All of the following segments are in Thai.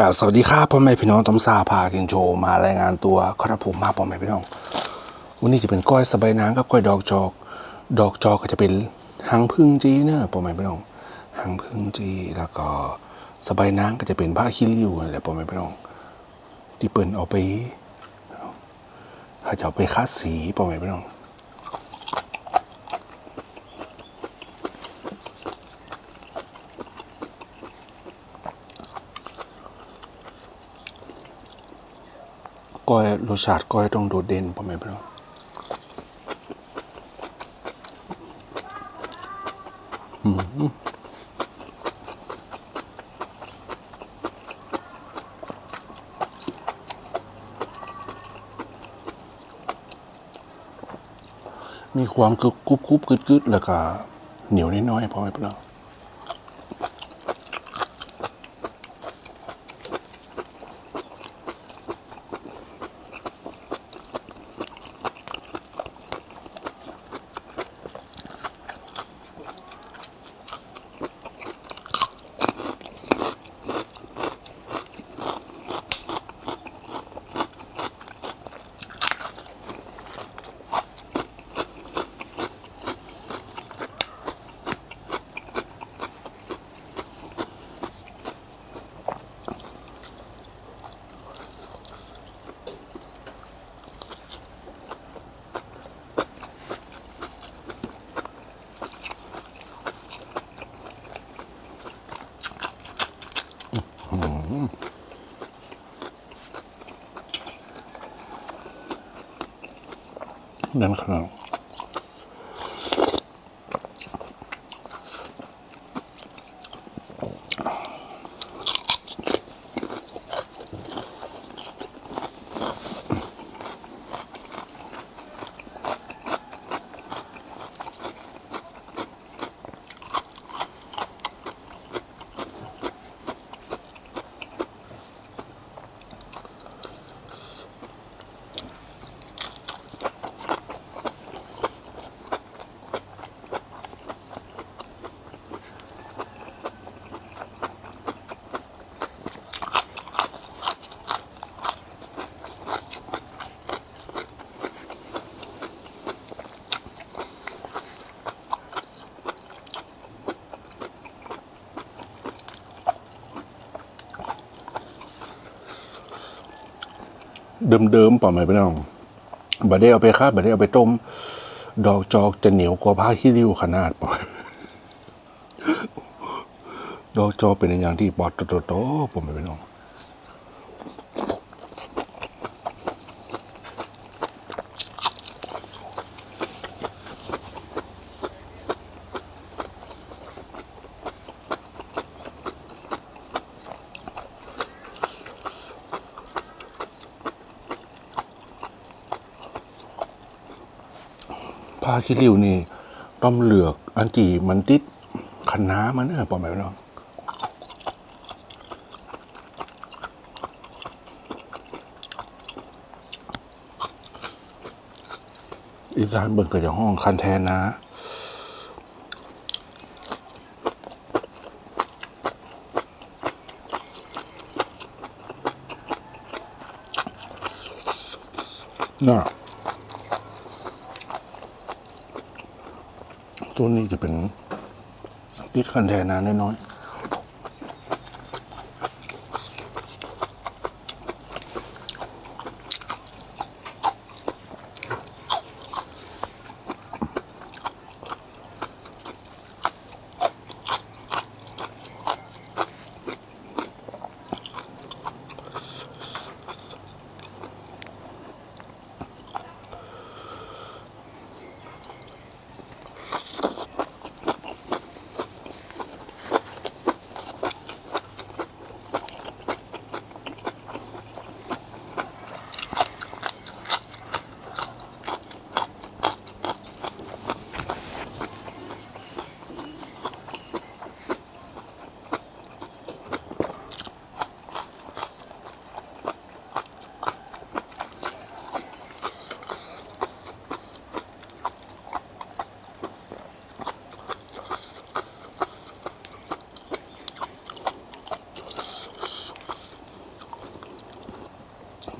กล่าวสวัสดีครับพ่อแม่พี่น้องต้มซาพากินโชว์มารายงานตัวครับผมมาพ่อแม่พี่น้อง วันนี้จะเป็นก้อยสบายนางกับก้อยดอกจอก ดอกจอกก็จะเป็นหางพึ่งจีเนอะพ่อแม่พี่น้องหางพึ่งจีแล้วก็สบายนางก็จะเป็นผ้าคิริวนั่นแหละพ่อแม่พี่น้อง ที่เปิ้นเอาไปเขาจะเอาไปคัดสีพ่อแม่พี่น้อง ก้อยรสชาติก้อยต้องโดดเด่นพ่อแม่พี่น้องมีความกรุบกรุบกรุบกึดกึดแล้วก็เหนียวน้อยๆพ่อแม่พี่น้อง นั่น เดิมๆป่อแม่พี่น้องบัดได้เอาไปคาดบัดได้เอาไปต้ม ดอกจอกจะเหนียวกว่าผ้าขี้ริ้วขนาดป่อดอกจอกเป็นอย่างที่ปอดโตๆป่อแม่พี่น้อง ผ้าขี้ริ้วนี่ต้มเหลือก อันที่มันติดคันน้ามันเนอะปอมไปเนาะอีสานเบิ่งก็จห้องคันแทนนะน่ะ ตัวนี้จะเป็นติดคันแทนนาน้อย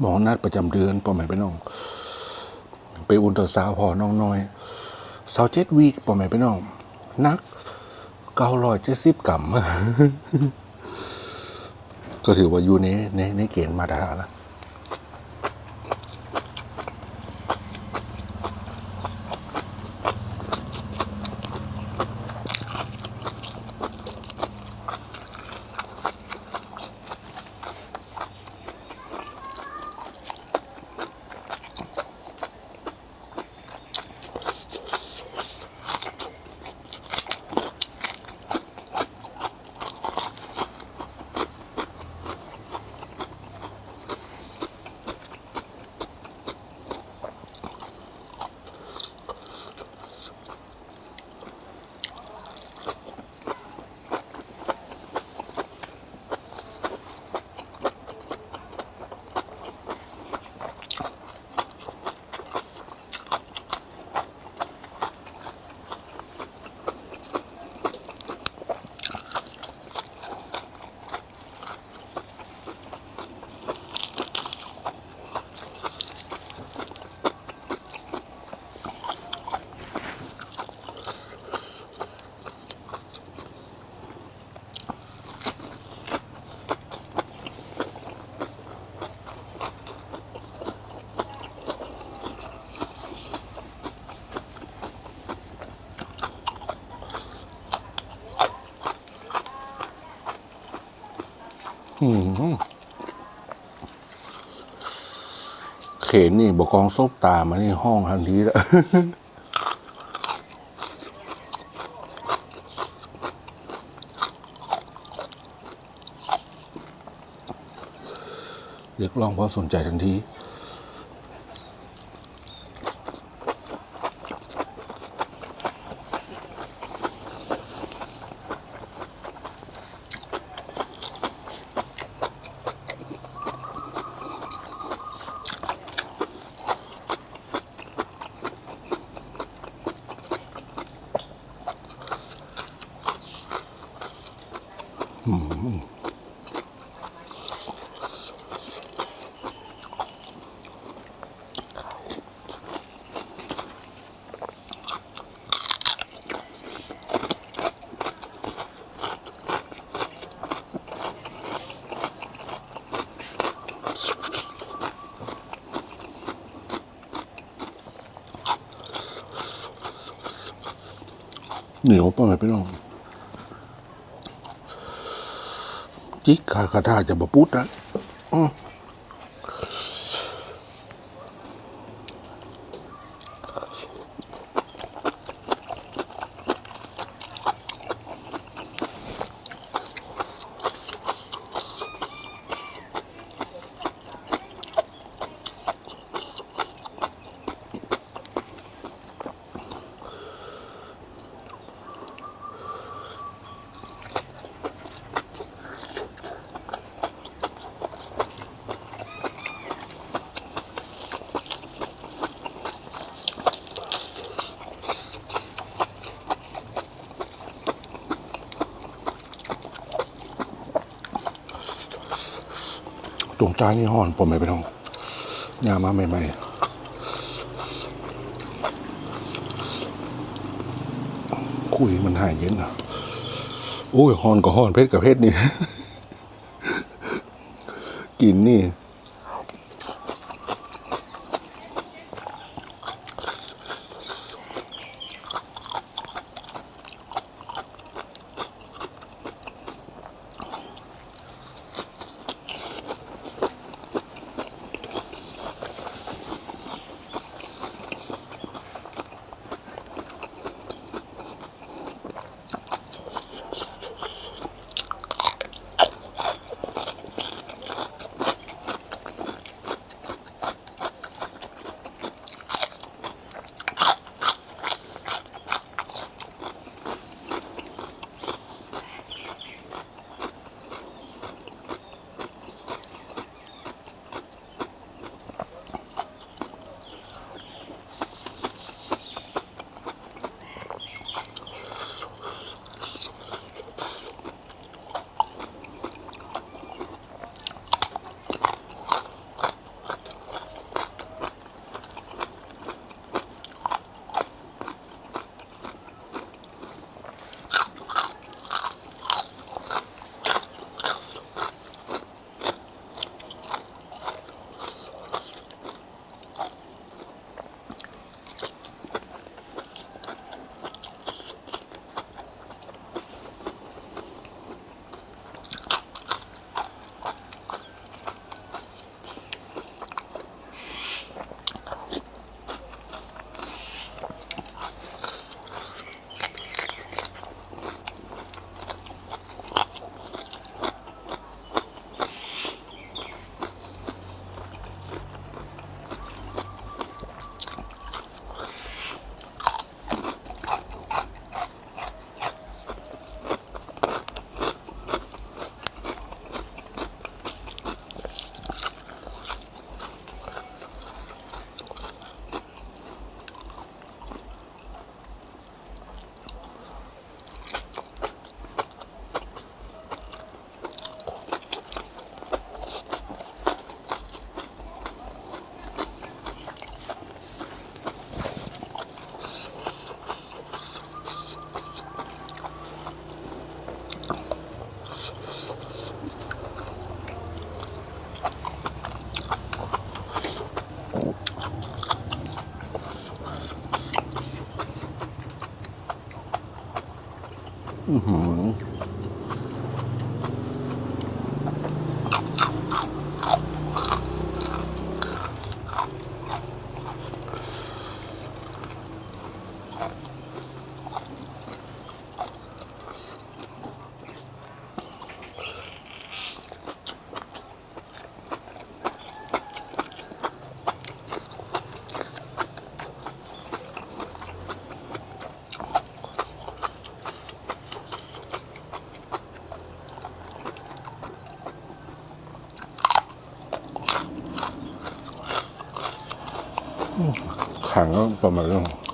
หมอนัดประจำเดือนป่อแม่ไปน้อง ไปอุนตราซาวพอน้องน้อยสาวเจ็ดวีคป่อแม่ไปน้อง นักเก้าร้อยเจ็ดสิบกรัมก็ถือว่าอยู่ในในในเกณฑ์มาตรฐานนะ เขนนี่บอกองซบตามานี่ห้องทันทีแล้วเรียกร้องความสนใจทันที เหนียวป่ะไหมพี่น้อง จิกขาคาถาจะบปุดนะอ๋อ ตรงจานี่ห่อนผมไม่ไปท้องยามาใหม่ๆคุยมันหายเย็นอะ โอ้ยห่อนก็ห่อนเพชรกับเพชรนี่ กินนี่ อืม ขังก็ประมาณนั้น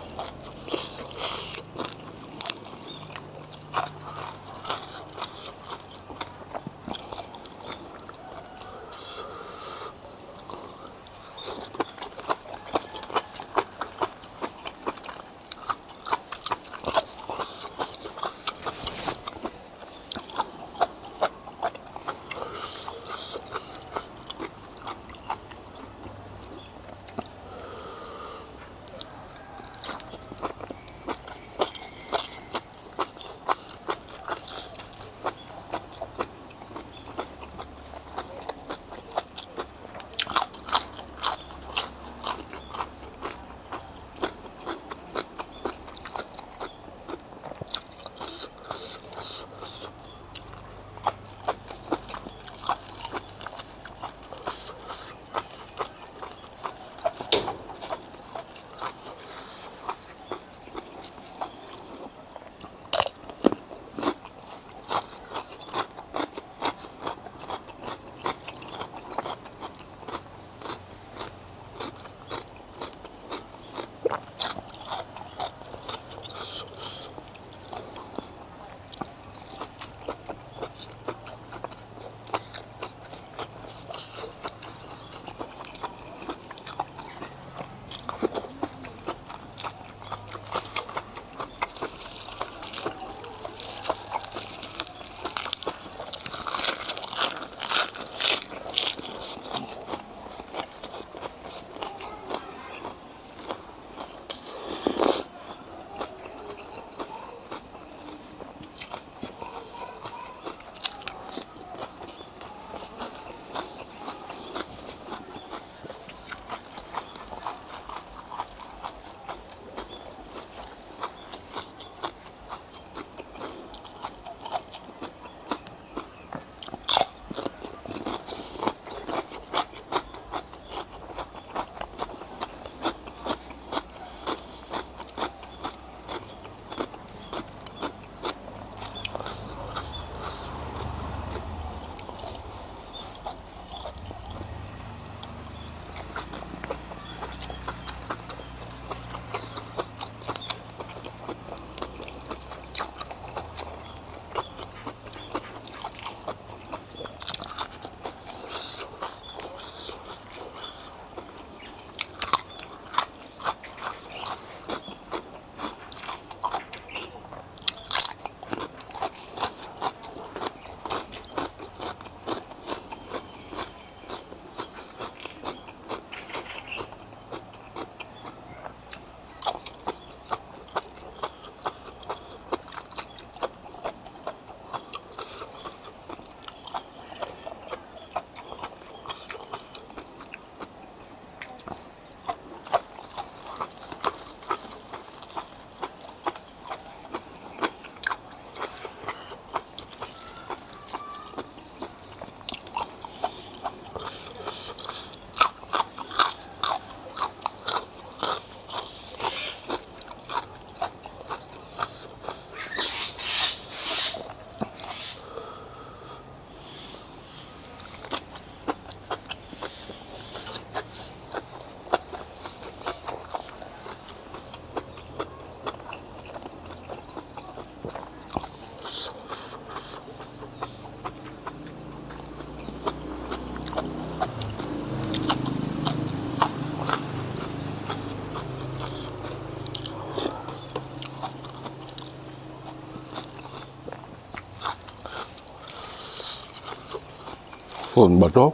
นบดตก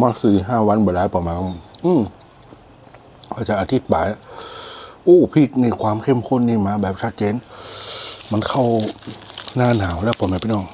มาสี่ห้าวันบะได้ประมาณ อืมอาจจะอาทิตย์บ่ายอู้พริกนี่ความเข้มข้นนี่มาแบบชัดเจน มันเข้าหน้าหนาวแล้วผมไม่พี่น้อง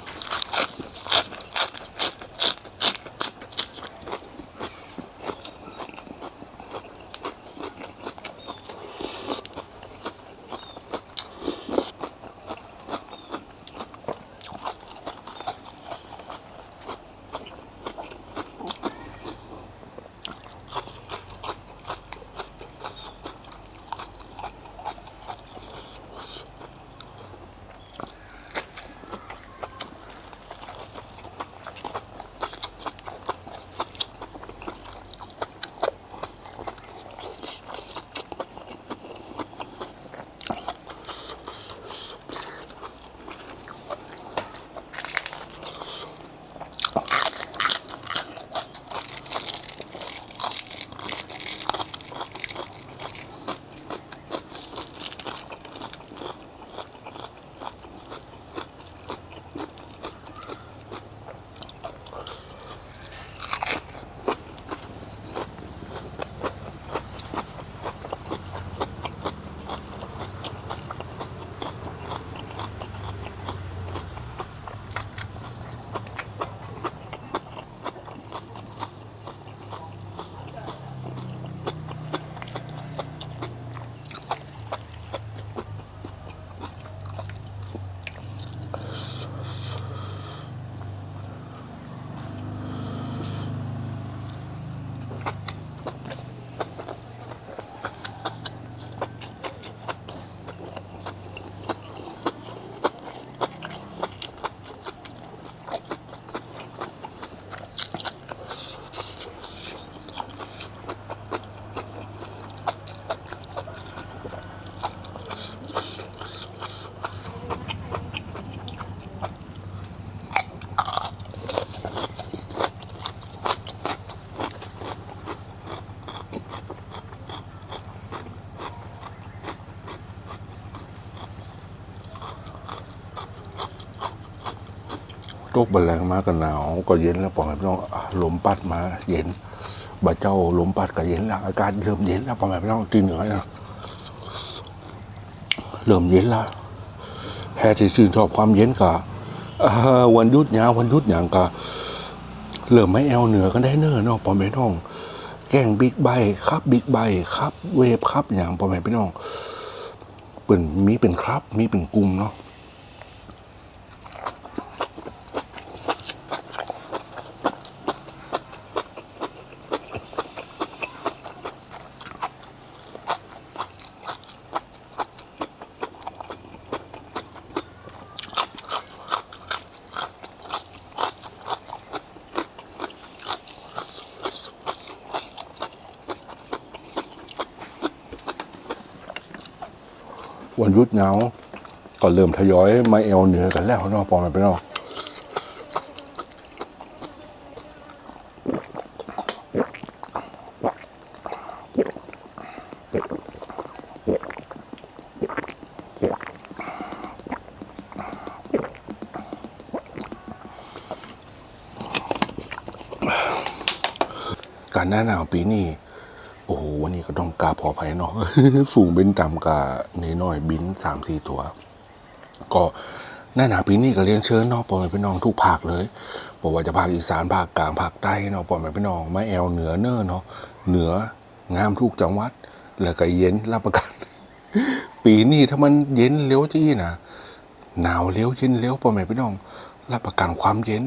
ตกบแรงมากก็หนาว ก็เย็นแล้วพอแม่พี่น้องลมพัดมา เย็นบาเจ้าลมพัดก็เย็นแล้วอากาศเริ่มเย็นแล้วพอแม่พี่น้องที่เหนือเนี่ยเริ่มเย็นแล้วแพ้ที่ชื่นชอบความเย็นก็อ่าวันยุดยาววันยุดอย่างก็เริ่มไม่แอวเหนือกันได้เนอะเนาะพ่อแม่พี่น้อง แกงบิ๊กไบครับบิ๊กไบค์ครับ เวฟครับอย่างพ่อแม่พี่น้องเป็นมีเป็นครับ มีเป็นกลุ่มเนาะ วันยุดเหงาก็เริ่มทยอยมาเอวเหนือกันแล้วเนาะพอมันไปเนาะการหน้าหนาวปีนี้ วันนี้ก็ต้องกาบขอภัยเนาะฝูงบินต่ำกาเนน้อยบินสามสี่ตัว ก็หน้าหนาปีนี้ก็เรียนเชิญเนาะปอแม่พี่น้องทุกภาคเลยบอกว่าจะภาคอีสานภาคกลางภาคใต้เนาะปอแม่พี่น้องมาแอวเหนือเนอเนาะเหนืองามทุกจังหวัด แล้วก็เย็นรับประกันปีนี้ถ้ามันเย็นเร็วจี้นะหนาวเร็วเย็นเร็วปอแม่พี่น้อง รับประกันความเย็น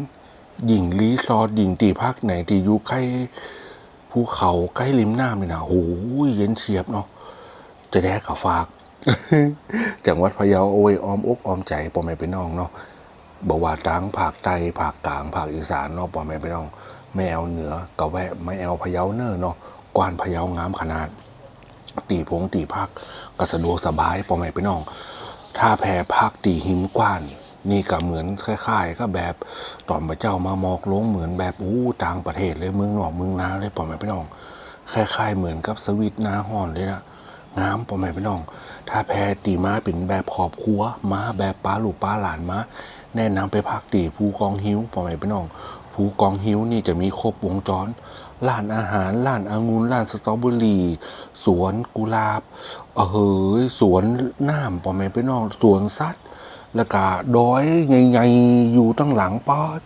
หญิงรีสอร์ทหญิงตีภาคไหนที่อยู่ใกล้ ภูเขาใกล้ริมน้ำนี่นะโอ้ยเย็นเฉียบเนาะจะแดกกับฝาก จังหวัดพะเยาโอ้ยออมอกออมใจปอแม่พี่น้องเนาะบว่าตังภาคใต้ภาคกลางภาคอีสานเนาะปอแม่พี่น้องไม่แอวเหนือกะแวะไม่แอวพะเยาเนอเนาะกวานพะเยางามขนาด ตีพงตีภาคก็สะดวกสบายปอแม่พี่น้อง ถ้าแพ้ภาคตีหิมกว้าน นี่ก็เหมือนคล้ายๆก็แบบตอนพระเจ้ามามอกลงเหมือนแบบอู้ต่างประเทศเลยเมืองนอกเมืองนาเลยปอแม่พี่น้องคล้ายๆเหมือนกับสวิตนาฮอนเลยนะงามปอแม่พี่น้อง ถ้าแพตีม้าเป็นแบบขอบครัวม้าแบบป้าลูกป้าหลานม้าแนะนำไปพักตีภูกองหิ้วปอแม่พี่น้องภูกองหิ้วนี่จะมีครบวงจร ร้านอาหารร้านองุ่นร้านสตรอเบอรี่ สวนกุหลาบเฮ้ยสวนน้ำปอแม่พี่น้องสวนสัตว์แล้วก็ดอยใหญ่ๆอยู่ตั้งหลังป้าด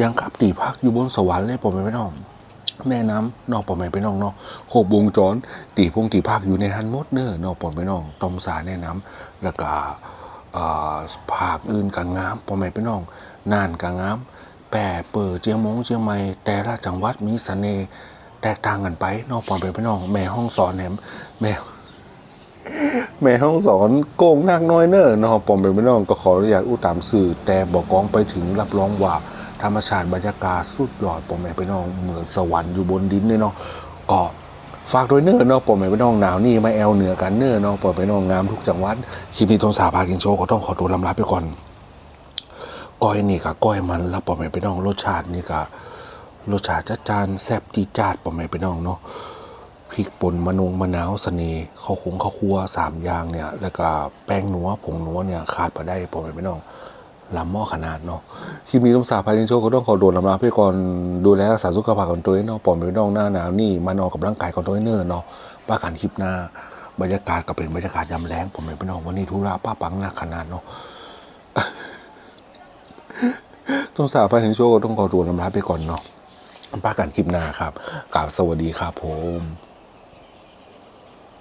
ยังกับตีพักอยู่บนสวรรค์เลยผมไม่น้องแม่น้ำนอกปอมไม่ไปน้องเนาะโคบวงจรตีพงตีภาคอยู่ในฮันมดเนอร์นอกปอมไปน้องตอมสาแนะน้ำแล้วก็เอ่อภาคอื่นกางงามปอมไม่ไปน้องน่านกางงาม แปรเปิดเจียงมงเจียงใหม่แต่ละจังหวัดมีเสน่ห์แตกต่างกันไปนอกปอมไปไปน้อง แม่ห้องสอนแหนมแม่แม่ห้องสอนโกงนักน้อยเนอร์เนาะปอมเป็นพี่น้องก็ขออนุญาตอู้ตามสื่อ แต่บอกกองไปถึงรับรองว่าธรรมชาติบรรยากาศสุดยอดปอมแม่พี่น้องเหมือนสวรรค์อยู่บนดินเลยเนาะก็ฝากด้วยเนอร์เนาะปอมแม่พี่น้องหนาวนี่มาแอลเหนือกันเนอร์เนาะปอมแม่พี่น้องงามทุกจังหวัดคลิปนี้ทงสาพากินโชว์ก็ต้องขอตัวลำลาไปก่อน ก้อยนี่ก็ก้อยมันแล้วปอมแม่พี่น้องรสชาตินี่ก็รสชาติจัดจานแซ่บจีจาดปอมแม่พี่น้องเนาะพริกป่นมะนงมะนาวเสน่ห์ข้าวคงข้าวคั่วสามอย่างเนี่ย แล้วก็แป้งนัวผงนัวเนี่ยขาดไปได้ผมไม่น้องลำหม้อขนาดเนาะคลิปนี้ต้องสาพายิงโชคก็ต้องขอโดนลำลาเพื่อก่อนดูแลรักษาสุขภาพของตัวเองเนาะปอมไม่น้องหน้าหนาวนี่มานออกกับร่างกายของตัวเองเนอร์เนาะป้ากันคลิปหน้าบรรยากาศก็เป็นบรรยากาศยามแรงผมไม่น้องวันนี้ธุระป้าปังหนักขนาดเนาะ ต้องสาวไปถึงโชคก็ต้องขอโดนลำลาไปก่อนเนาะป้ากันคลิปหน้าครับกราบสวัสดีครับผม